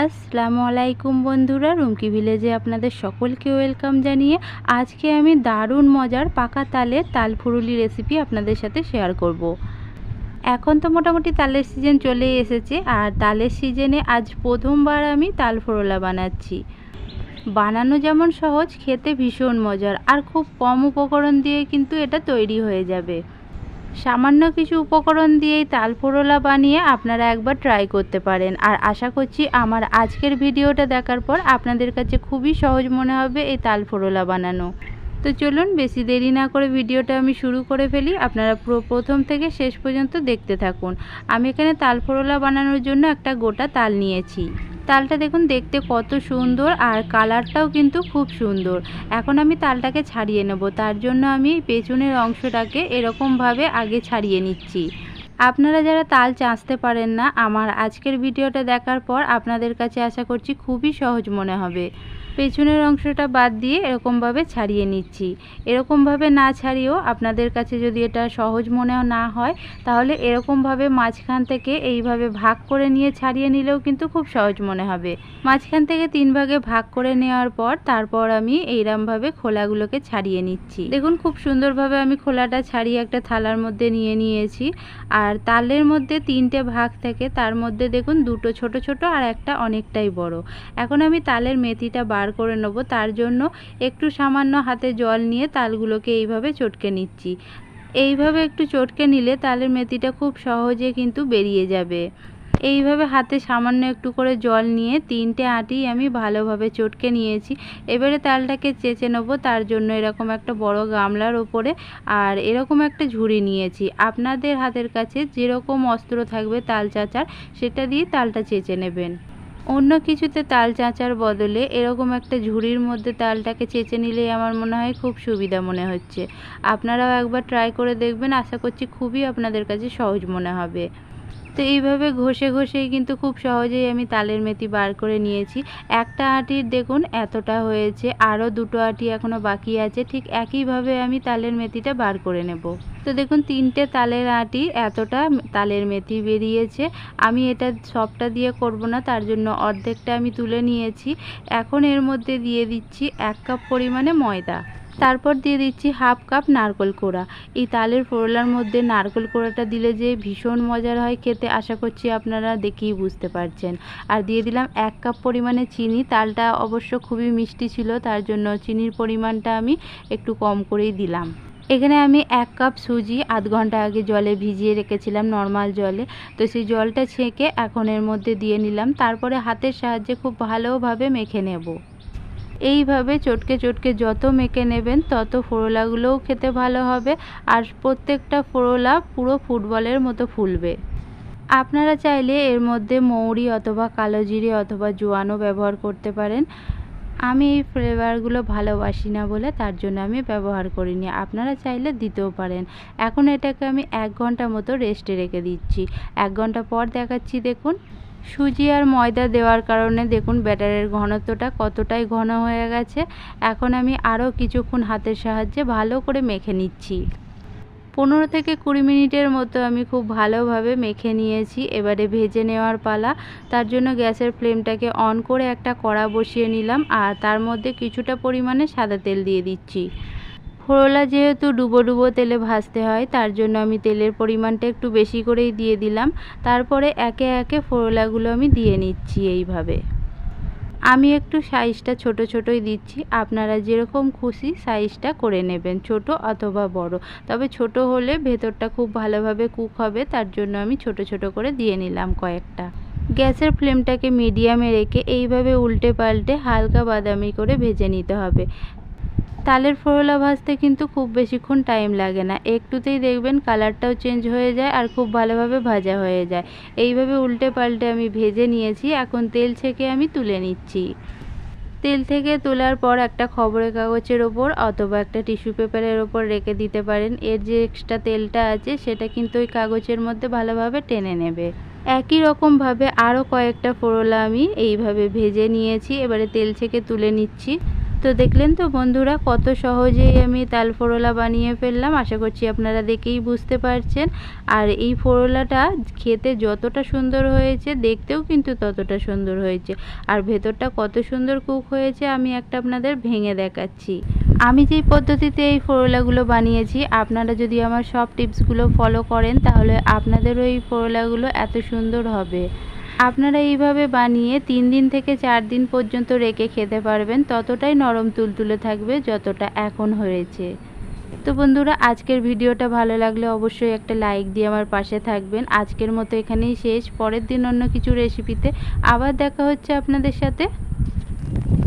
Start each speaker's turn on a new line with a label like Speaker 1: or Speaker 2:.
Speaker 1: আসসালামু আলাইকুম বন্ধুরা, রুমকি ভিলেজে আপনাদের সকলকে ওয়েলকাম জানিয়ে আজকে আমি দারুণ মজার পাকা তালের তাল ফুরুলি রেসিপি আপনাদের সাথে শেয়ার করব। এখন তো মোটামুটি তালের সিজন চলে এসেছে আর তালের সিজনে আজ প্রথমবার আমি তাল ফোরলা বানাচ্ছি বানানো যেমন সহজ, খেতে ভীষণ মজার আর খুব কম উপকরণ দিয়ে কিন্তু এটা তৈরি হয়ে যাবে সামান্য কিছু উপকরণ দিয়েই তাল পোড়লা বানিয়ে আপনারা একবার ট্রাই করতে পারেন। আর আশা করছি আমার আজকের ভিডিওটা দেখার পর আপনাদের কাছে খুবই সহজ মনে হবে এই তাল পোড়লা বানানো। তো চলুন বেশি দেরি না করে ভিডিওটা আমি শুরু করে ফেলি। আপনারা প্রথম থেকে শেষ পর্যন্ত দেখতে থাকুন। আমি এখানে তাল পোড়লা বানানোর জন্য একটা গোটা তাল নিয়েছি। তালটা দেখুন দেখতে কত সুন্দর আর কালারটাও কিন্তু খুব সুন্দর। এখন আমি তালটাকে ছাড়িয়ে নেব। তার জন্য আমি পেছনের অংশটাকে এরকমভাবে আগে ছাড়িয়ে নিচ্ছি। আপনারা যারা তাল চাঁচতে পারেন না, আমার আজকের ভিডিওটা দেখার পর আপনাদের কাছে আশা করছি খুবই সহজ মনে হবে। পেছনের অংশটা বাদ দিয়ে এরকমভাবে ছাড়িয়ে নিচ্ছি। এরকমভাবে না ছাড়িয়েও আপনাদের কাছে যদি এটা সহজ মনে না হয়, তাহলে এরকমভাবে মাঝখান থেকে এইভাবে ভাগ করে নিয়ে ছাড়িয়ে নিলেও কিন্তু খুব সহজ মনে হবে। মাঝখান থেকে তিন ভাগে ভাগ করে নেওয়ার পর তারপর আমি এইরমভাবে খোলাগুলোকে ছাড়িয়ে নিচ্ছি। দেখুন খুব সুন্দরভাবে আমি খোলাটা ছাড়িয়ে একটা থালার মধ্যে নিয়ে নিয়েছি। আর তালের মধ্যে তিনটে ভাগ থাকে তার মধ্যে দেখুন দুটো ছোট ছোট আর একটা অনেকটাই বড়। এখন আমি তালের মেথিটা করে নেব। তার জন্য একটু সামান্য হাতে জল নিয়ে তালগুলোকে এইভাবে চটকে নিচ্ছি। এইভাবে একটু চটকে নিলে তালের মেথিটা খুব সহজে কিন্তু বেরিয়ে যাবে। এইভাবে হাতে সামান্য একটু করে জল নিয়ে তিনটে আটি আমি ভালোভাবে চটকে নিয়েছি। এবারে তালটাকে চেঁচে নেব। তার জন্য এরকম একটা বড় গামলার ওপরে আর এরকম একটা ঝুড়ি নিয়েছি। আপনাদের হাতের কাছে যেরকম অস্ত্র থাকবে তাল চাচার, সেটা দিয়ে তালটা চেঁচে নেবেন। অন্য কিছুতে তাল চাঁচার বদলে এরকম একটা ঝুড়ির মধ্যে তালটাকে চেঁচে নিলেই আমার মনে হয় খুব সুবিধা মনে হচ্ছে। আপনারাও একবার ট্রাই করে দেখবেন, আশা করছি খুবই আপনাদের কাছে সহজ মনে হবে। তো এইভাবে ঘষে ঘষেই কিন্তু খুব সহজেই আমি তালের মেথি বার করে নিয়েছি। একটা আটির দেখুন এতটা হয়েছে, আরও দুটো আটি এখনও বাকি আছে, ঠিক একইভাবে আমি তালের মেথিটা বার করে নেব। তো দেখুন তিনটে তালের আটি এতটা তালের মেথি বেরিয়েছে। আমি এটা সবটা দিয়ে করব না, তার জন্য অর্ধেকটা আমি তুলে নিয়েছি। এখন এর মধ্যে দিয়ে দিচ্ছি এক কাপ পরিমাণে ময়দা। তারপর দিয়ে দিচ্ছি হাফ কাপ নারকল কোড়া। এই তালের ফোড়লার মধ্যে নারকল কোড়াটা দিলে যে ভীষণ মজার হয়, খেতে আশা করছি আপনারা দেখেই বুঝতে পারছেন। আর দিয়ে দিলাম এক কাপ পরিমাণে চিনি। তালটা অবশ্য খুবই মিষ্টি ছিল, তার জন্য চিনির পরিমাণটা আমি একটু কম করেই দিলাম। এখানে আমি এক কাপ সুজি আধ ঘণ্টা আগে জলে ভিজিয়ে রেখেছিলাম নর্মাল জলে। তো সেই জলটা ছেঁকে এখন এর মধ্যে দিয়ে নিলাম। তারপরে হাতের সাহায্যে খুব ভালোভাবে মেখে নেব। এইভাবে চটকে চটকে যত মেখে নেবেন, তত ফোড়লাগুলোও খেতে ভালো হবে। আর প্রত্যেকটা ফোড়লা পুরো ফুটবলের মতো ফুলবে। আপনারা চাইলে এর মধ্যে মৌরি অথবা কালো জিরে অথবা জোয়ানও ব্যবহার করতে পারেন। আমি এই ফ্লেভারগুলো ভালোবাসি না বলে তার জন্য আমি ব্যবহার করিনি। আপনারা চাইলে দিতেও পারেন। এখন এটাকে আমি এক ঘণ্টা মতো রেস্টে রেখে দিচ্ছি। এক ঘণ্টা পর দেখাচ্ছি, দেখুন। সুজি আর ময়দা দেওয়ার কারণে দেখুন ব্যাটারের ঘনত্বটা কতটাই ঘন হয়ে গেছে। এখন আমি আরও কিছুক্ষণ হাতের সাহায্যে ভালো করে মেখে নিচ্ছি। পনেরো থেকে কুড়ি মিনিটের মতো আমি খুব ভালোভাবে মেখে নিয়েছি। এবারে ভেজে নেওয়ার পালা। তার জন্য গ্যাসের ফ্লেমটাকে অন করে একটা কড়া বসিয়ে নিলাম। আর তার মধ্যে কিছুটা পরিমাণে সাদা তেল দিয়ে দিচ্ছি। ফোড়লা যেহেতু ডুবো ডুবো তেলে ভাজতে হয়, তার জন্য আমি তেলের পরিমাণটা একটু বেশি করেই দিয়ে দিলাম। তারপরে একে একে ফোড়লাগুলো আমি দিয়ে নিচ্ছি এইভাবে। আমি একটু সাইজটা ছোট ছোটই দিচ্ছি। আপনারা যেরকম খুশি সাইজটা করে নেবেন, ছোট অথবা বড়। তবে ছোট হলে ভেতরটা খুব ভালোভাবে কুক হবে, তার জন্য আমি ছোট ছোট করে দিয়ে নিলাম কয়েকটা। গ্যাসের ফ্লেমটাকে মিডিয়ামে রেখে এইভাবে উল্টে পাল্টে হালকা বাদামি করে ভেজে নিতে হবে। তালের ফোড়লা ভাজতে কিন্তু খুব বেশিক্ষণ টাইম লাগে না। একটুতেই দেখবেন কালারটাও চেঞ্জ হয়ে যায় আর খুব ভালোভাবে ভাজা হয়ে যায়। এইভাবে উল্টে পাল্টে আমি ভেজে নিয়েছি। এখন তেল ছেঁকে আমি তুলে নিচ্ছি। তেল থেকে তোলার পর একটা খবরের কাগজের ওপর অথবা একটা টিস্যু পেপারের ওপর রেখে দিতে পারেন। এর যে এক্সট্রা তেলটা আছে, সেটা কিন্তু ওই কাগজের মধ্যে ভালোভাবে টেনে নেবে। একই রকমভাবে আরও কয়েকটা ফোড়লা আমি এইভাবে ভেজে নিয়েছি। এবারে তেল থেকে তুলে নিচ্ছি। তো দেখলেন তো বন্ধুরা, কত সহজেই আমি তাল ফোড়লা বানিয়ে ফেললাম। আশা করছি আপনারা দেখেই বুঝতে পারছেন। আর এই ফোড়লাটা খেতে যতটা সুন্দর হয়েছে, দেখতেও কিন্তু ততটা সুন্দর হয়েছে। আর ভেতরটা কত সুন্দর কুক হয়েছে, আমি একটা আপনাদের ভেঙে দেখাচ্ছি। আমি যেই পদ্ধতিতে এই ফোড়লাগুলো বানিয়েছি, আপনারা যদি আমার সব টিপসগুলো ফলো করেন, তাহলে আপনাদেরও এই ফোড়লাগুলো এত সুন্দর হবে। আপনারা এইভাবে বানিয়ে তিন দিন থেকে চার দিন পর্যন্ত রেখে খেতে পারবেন। ততটাই নরম তুলতুলে থাকবে যতটা এখন হয়েছে। তো বন্ধুরা, আজকের ভিডিওটা ভালো লাগলে অবশ্যই একটা লাইক দিয়ে আমার পাশে থাকবেন। আজকের মতো এখানেই শেষ। পরের দিন অন্য কিছু রেসিপিতে আবার দেখা হচ্ছে আপনাদের সাথে।